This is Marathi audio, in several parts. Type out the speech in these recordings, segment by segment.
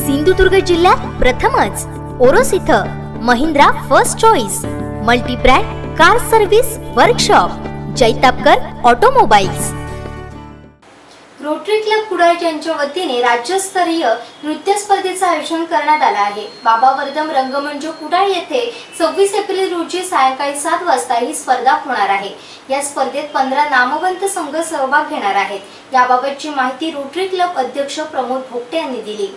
सिंधुदुर्ग जिल्ह्यात प्रथमच ओरोस इथं Mahindra first choice multibrand car service workshop Jaitapkar automobiles. Rotary club Kudal यांच्या वतीने राज्यस्तरीय नृत्य स्पर्धेचं आयोजन करण्यात आलं आहे. बाबा वर्धम रंगमंच कुडाळ येथे सव्वीस एप्रिल रोजी सायंकाळी सात वाजता ही स्पर्धा होणार आहे. या स्पर्धेत पंधरा नामवंत संघ सहभाग घेणार आहेत. याबाबतची माहिती रोटरी क्लब अध्यक्ष प्रमोद भोगटे यांनी दिली.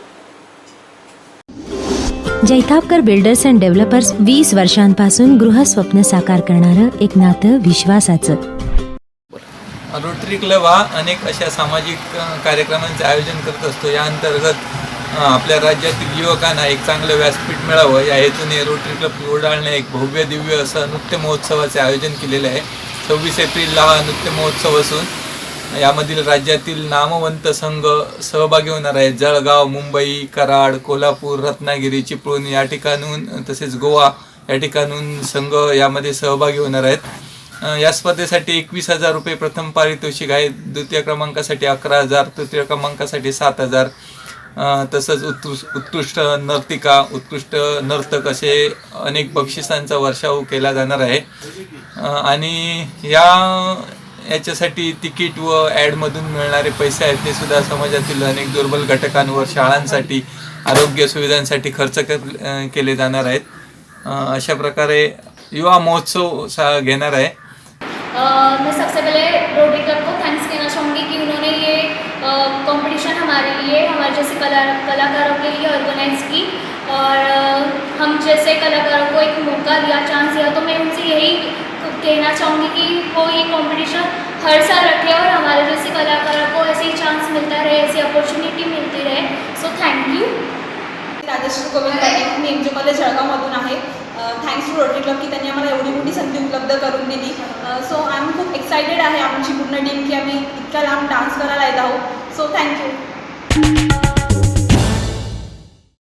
जैतापकर बिल्डर्स अँड डेव्हलपर्स वीस वर्षांपासून गृहस्वप्न साकार करणारं एक नातं विश्वासाचं. रोटरी क्लब हा अनेक अशा सामाजिक कार्यक्रमांचे आयोजन करत असतो. या अंतर्गत आपल्या राज्यातील युवकांना एक चांगलं व्यासपीठ मिळावं. या हेतूने रोटरी क्लब ओढाळणे एक भव्य दिव्य असं नृत्य महोत्सवाचे आयोजन केलेले आहे. सव्वीस एप्रिलला हा नृत्य महोत्सव असून यामधील राज्यातील नामवंत संघ सहभागी होणार आहेत. जळगाव मुंबई कराड कोल्हापूर रत्नागिरी चिपळूण या ठिकाणून तसेच गोवा या ठिकाणून संघ यामध्ये सहभागी होणार आहेत. या स्पर्धेसाठी एकवीस हजार रुपये प्रथम पारितोषिक आहे. द्वितीय क्रमांकासाठी अकरा हजार तृतीय क्रमांकासाठी सात हजार. तसंच उत्कृष्ट उत्कृष्ट नर्तिका उत्कृष्ट नर्तक असे अनेक बक्षिसांचा वर्षाव केला जाणार आहे. आणि या याच्यासाठी तिकीट व ॲडमधून मिळणारे पैसे आहेत ते सुद्धा समाजातील अनेक दुर्बल घटकांवर शाळांसाठी आरोग्य सुविधांसाठी खर्च केले जाणार आहेत. अशा प्रकारे युवा महोत्सव सा घेणार आहे. मैं सबसे पहले रोटरी क्लब को थैंक्स कहना चाहूँगी कि उन्होंने ये कंपटीशन हमारे लिए हमारे जैसे कला कलाकारों के लिए ऑर्गेनाइज की और हम जैसे कलाकारों को एक मौका दिया चांस दिया तो मैं उनसे यही कहना चाहूँगी कि वो ये कंपटीशन हर साल रखे और हमारे जैसे कलाकारों को ऐसे ही चांस मिलता रहे ऐसी अपॉर्च्युनिटी मिलती रहे। So thank you Rajshree Govind me M G college जळगावमधून आहे. थँक्स टू रोटरी क्लब की त्यांनी आम्हाला एवढी मोठी संधी उपलब्ध करून दिली. सो आम्ही खूप एक्सायटेड आहे आमची पूर्ण टीम की आम्ही इतक्या लांब डान्स करायला येत आहोत. So thank you